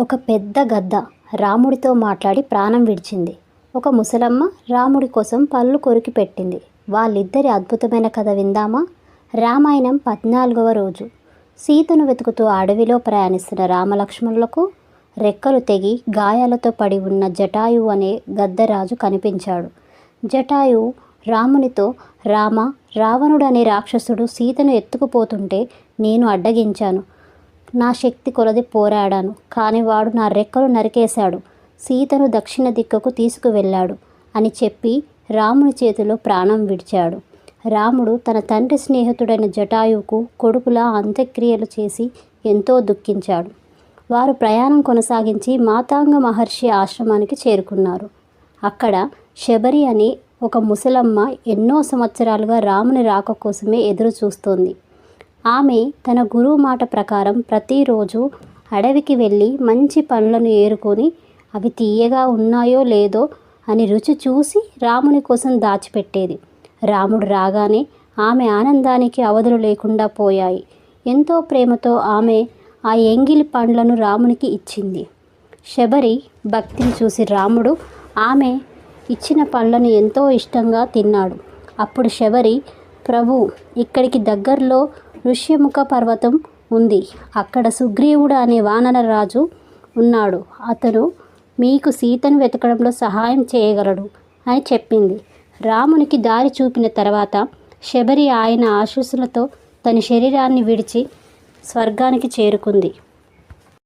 ఒక పెద్ద గద్ద రాముడితో మాట్లాడి ప్రాణం విడిచింది. ఒక ముసలమ్మ రాముడి కోసం పళ్ళు కొరికి పెట్టింది. వాళ్ళిద్దరి అద్భుతమైన కథ విందామా? రామాయణం పద్నాలుగవ రోజు. సీతను వెతుకుతూ అడవిలో ప్రయాణిస్తున్న రామలక్ష్మణులకు రెక్కలు తెగి గాయాలతో పడి ఉన్న జటాయు అనే గద్దరాజు కనిపించాడు. జటాయు రామునితో రామ రావణుడు అనే రాక్షసుడు సీతను ఎత్తుకుపోతుంటే నేను అడ్డగించాను. నా శక్తి కొలది పోరాడాను. కానీ వాడు నా రెక్కలు నరికేశాడు. సీతను దక్షిణ దిక్కుకు తీసుకువెళ్ళాడు అని చెప్పి రాముని చేతిలో ప్రాణం విడిచాడు. రాముడు తన తండ్రి స్నేహితుడైన జటాయువుకు కొడుకులా అంత్యక్రియలు చేసి ఎంతో దుఃఖించాడు. వారు ప్రయాణం కొనసాగించి మాతాంగ మహర్షి ఆశ్రమానికి చేరుకున్నారు. అక్కడ శబరి అని ఒక ముసలమ్మ ఎన్నో సంవత్సరాలుగా రాముని రాక కోసమే ఎదురు చూస్తోంది ఆమె తన గురువు మాట ప్రకారం ప్రతిరోజు అడవికి వెళ్ళి మంచి పండ్లను ఏరుకొని అవి తీయగా ఉన్నాయో లేదో అని రుచి చూసి రాముని కోసం దాచిపెట్టేది. రాముడు రాగానే ఆమె ఆనందానికి అవధులు లేకుండా పోయాయి. ఎంతో ప్రేమతో ఆమె ఆ ఎంగిలి పండ్లను రామునికి ఇచ్చింది. శబరి భక్తిని చూసి రాముడు ఆమె ఇచ్చిన పళ్ళను ఎంతో ఇష్టంగా తిన్నాడు. అప్పుడు శబరి ప్రభు ఇక్కడికి దగ్గరలో ఋష్యముఖ పర్వతం ఉంది. అక్కడ సుగ్రీవుడు అనే వానర రాజు ఉన్నాడు. అతను మీకు సీతను వెతకడంలో సహాయం చేయగలడు అని చెప్పింది. రామునికి దారి చూపిన తర్వాత శబరి ఆయన ఆశీస్సులతో తన శరీరాన్ని విడిచి స్వర్గానికి చేరుకుంది.